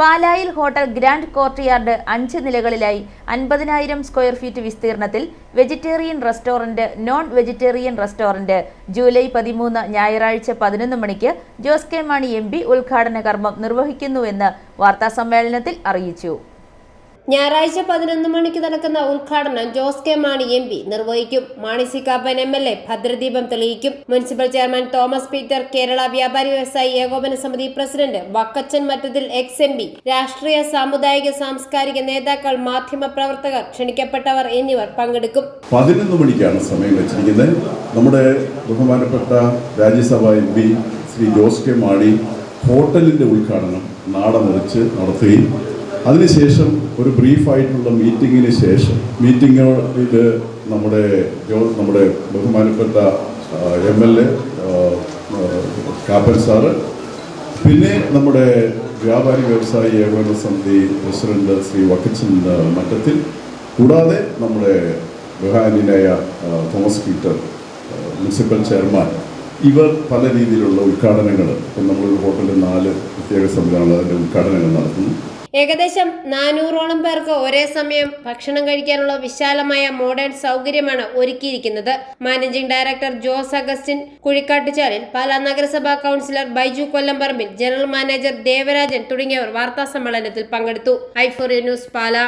പാലായിൽ hotel grand courtyard അഞ്ച് നിലകളിലായി അൻപതിനായിരം square feet വിസ്തീർണത്തിൽ vegetarian restaurant non vegetarian restaurant. July പതിമൂന്ന് ഞായറാഴ്ച പതിനൊന്ന് മണിക്ക് ജോസ് കെ മാണി എം ഉദ്ഘാടന കർമ്മം നിർവഹിക്കുന്നുവെന്ന് വാർത്താസമ്മേളനത്തിൽ അറിയിച്ചു. ഞായറാഴ്ച പതിനൊന്ന് മണിക്ക് നടക്കുന്ന ഉദ്ഘാടനം Jose K Mani M P നിർവഹിക്കും. Mani C Kappan M L A ഭദ്രദീപം തെളിയിക്കും. Municipal chairman Thomas Peter Kerala Vyapari Vyavasayi Ekopana Samithi president Vakkachan Mattathil ex M P രാഷ്ട്രീയ സാമുദായിക സാംസ്കാരിക നേതാക്കൾ മാധ്യമ പ്രവർത്തകർ ക്ഷണിക്കപ്പെട്ടവർ എന്നിവർ പങ്കെടുക്കും. പതിനൊന്ന് മണിക്കാണ് സമയം വെച്ചിരിക്കുന്നത്. നമ്മുടെ ബഹുമാനപ്പെട്ട Rajya Sabha M P Shri Jose K Mani ഹോട്ടലിന്റെ ഉദ്ഘാടനം നാടമുറിച്ച് നടത്തുകയും അതിനുശേഷം ഒരു ബ്രീഫായിട്ടുള്ള മീറ്റിങ്ങിന് ശേഷം മീറ്റിങ്ങിൽ നമ്മുടെ നമ്മുടെ ബഹുമാനപ്പെട്ട M L A Kappan sir പിന്നെ നമ്മുടെ വ്യാപാരി വ്യവസായി ഏകോപന സമിതി പ്രസിഡന്റ് ശ്രീ വക്കച്ചൻ മറ്റത്തിൽ കൂടാതെ നമ്മുടെ ബഹാനിനായ തോമസ് പീറ്റർ മുനിസിപ്പൽ ചെയർമാൻ ഇവർ പല രീതിയിലുള്ള ഉദ്ഘാടനങ്ങൾ ഇപ്പം നമ്മളൊരു ഹോട്ടലിൽ നാല് പ്രത്യേക സംവിധാനങ്ങൾ അതിന്റെ ഉദ്ഘാടനങ്ങൾ നടത്തുന്നു. ഏകദേശം നാനൂറോളം പേർക്ക് ഒരേ സമയം ഭക്ഷണം കഴിക്കാനുള്ള വിശാലമായ മോഡേൺ സൗകര്യമാണ് ഒരുക്കിയിരിക്കുന്നത്. Managing director Jose Augustine കുഴിക്കാട്ടുചാലിൽ Pala നഗരസഭാ councillor Baiju Kollamparambil general manager Devarajan തുടങ്ങിയവർ വാർത്താ സമ്മേളനത്തിൽ പങ്കെടുത്തു. ഐഫോറിയ ന്യൂസ് പാലാ.